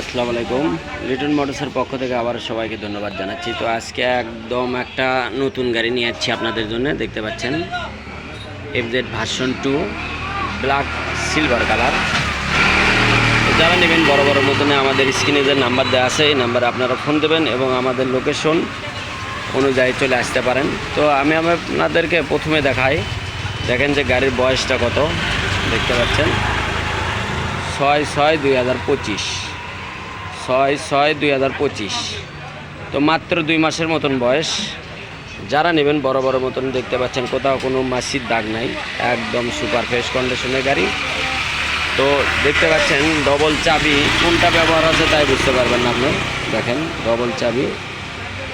আসসালামু আলাইকুম। লিটন মোটরসের পক্ষ থেকে আবার সবাইকে ধন্যবাদ জানাচ্ছি। তো আজকে একদম একটা নতুন গাড়ি নিয়ে যাচ্ছি আপনাদের জন্য, দেখতে পাচ্ছেন? FZ version two black silver colour যারা নেবেন বড় বড় মতনে আমাদের স্ক্রিনে যে নাম্বার দেওয়া আছে, এই নাম্বারে আপনারা ফোন দেবেন এবং আমাদের লোকেশন অনুযায়ী চলে আসতে পারেন। তো আমি আপনাদেরকে প্রথমে দেখাই। দেখেন যে গাড়ির বয়সটা কত, দেখতে পাচ্ছেন? ছয় ছয় দুই হাজার পঁচিশ। ছয় ছয় দুই হাজার পঁচিশ। তো মাত্র দুই মাসের মতন বয়স। যারা নেবেন বড় বড় মতন দেখতে পাচ্ছেন, কোথাও কোনো মাসির দাগ নাই, একদম সুপার ফ্রেশ কন্ডিশনের গাড়ি। তো দেখতে পাচ্ছেন ডবল চাবি, কোনটা ব্যবহার আছে তাই বুঝতে পারবেন না আপনি। দেখেন ডবল চাবি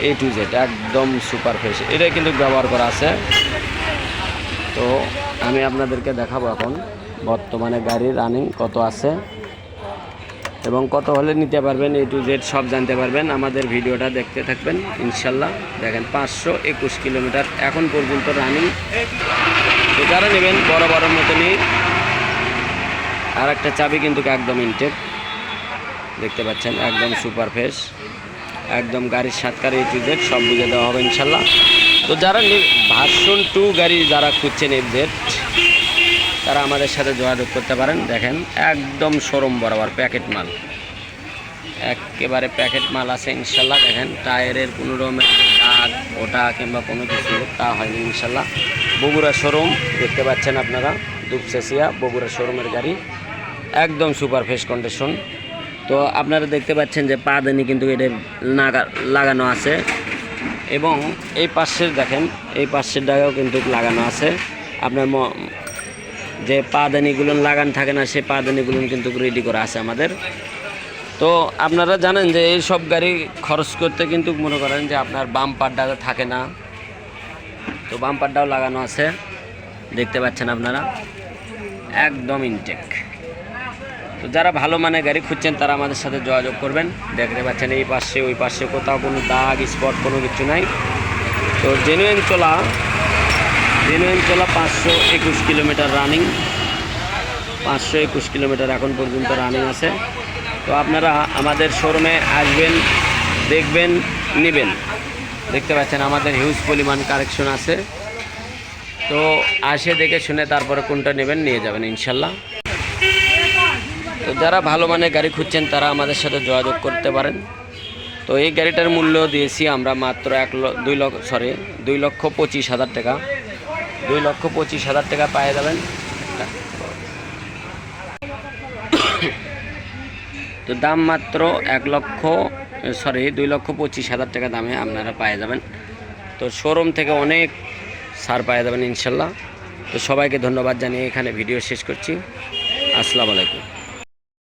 এ টু জেড একদম সুপার ফ্রেশ। এটা কিন্তু ব্যবহার করা আছে। তো আমি আপনাদেরকে দেখাবো এখন বর্তমানে গাড়ির রানিং কত আছে। এবং কত হলে নিতে পারবেন এ টু জেড সব জানতে পারবেন। আমাদের ভিডিওটা দেখতে থাকবেন, ইনশাল্লাহ। দেখেন, পাঁচশো একুশ কিলোমিটার এখন পর্যন্ত রানিং তো যারা নেবেন বড় বড় মতনই। আর একটা চাবি কিন্তু একদম ইনটেক দেখতে পাচ্ছেন, একদম সুপার ফ্রেশ একদম গাড়ির সাতকার এ টু জেড সব বুঝে দেওয়া হবে, ইনশাল্লাহ। তো যারা ভার্সন টু গাড়ি যারা খুঁজছেন এফজেড তারা আমাদের সাথে যোগাযোগ করতে পারেন। দেখেন, একদম শোরুম বরাবর প্যাকেট মাল। একেবারে প্যাকেট মাল আছে, ইনশাল্লাহ। দেখেন, টায়ারের কোনো রকমের দাগ, ওটা কিংবা কোনো কিছু, তা হয়নি, ইনশাল্লাহ। বগুড়া শোরুম, দেখতে পাচ্ছেন আপনারা, দুপসেসিয়া বগুড়া শোরুমের গাড়ি। একদম সুপার ফ্রেশ কন্ডিশন। তো আপনারা দেখতে পাচ্ছেন যে পা দেনি কিন্তু এটা নাগা, লাগানো আছে। এবং এই পাশের, দেখেন, এই পাশের ডাগাও কিন্তু লাগানো আছে। আপনার যে পাদানিগুলো লাগান থাকে না সেই পাদানিগুলো কিন্তু রেডি করা আছে আমাদের। তো আপনারা জানেন যে এই সব গাড়ি খরচ করতে কিন্তু মনে করেন যে আপনার বাম পাড্ডা থাকে না। তো বাম পাড্ডাও লাগানো আছে। দেখতে পাচ্ছেন আপনারা? একদম ইনটেক তো যারা ভালো মানের গাড়ি খুঁজছেন, তারা আমাদের সাথে যোগাযোগ করবেন। দেখতে পাচ্ছেন এই পাশে, ওই পাশে কোথাও কোনো দাগ স্পট কোনো কিছু নাই। তো জেনুইন চলা জেনুইন চলা পাঁচশো একুশ কিলোমিটার রানিং পাঁচশো একুশ কিলোমিটার এখন পর্যন্ত রানিং আছে। তো আপনারা আমাদের শোরুমে আসবেন, দেখবেন, নেবেন। দেখতে পাচ্ছেন আমাদের হিউজ পরিমাণ কালেকশন আছে। তো আসে দেখে শুনে তারপরে কোনটা নেবেন নিয়ে যাবেন ইনশাল্লাহ। তো যারা ভালো মানের গাড়ি খুঁজছেন, তারা আমাদের সাথে যোগাযোগ করতে পারেন। তো এই গাড়িটার মূল্য দিয়েছি আমরা মাত্র এক দুই লক্ষ সরি দুই লক্ষ পঁচিশ হাজার টাকা। দুই লক্ষ পঁচিশ হাজার টাকা পায়ে যাবেন। তো দাম মাত্র এক লক্ষ সরি দুই লক্ষ পঁচিশ হাজার টাকা দামে আপনারা পায়ে যাবেন। তো শোরুম থেকে অনেক সার পায়ে যাবেন ইনশাল্লাহ। তো সবাইকে ধন্যবাদ জানিয়ে এখানে ভিডিও শেষ করছি। আসসালামু আলাইকুম।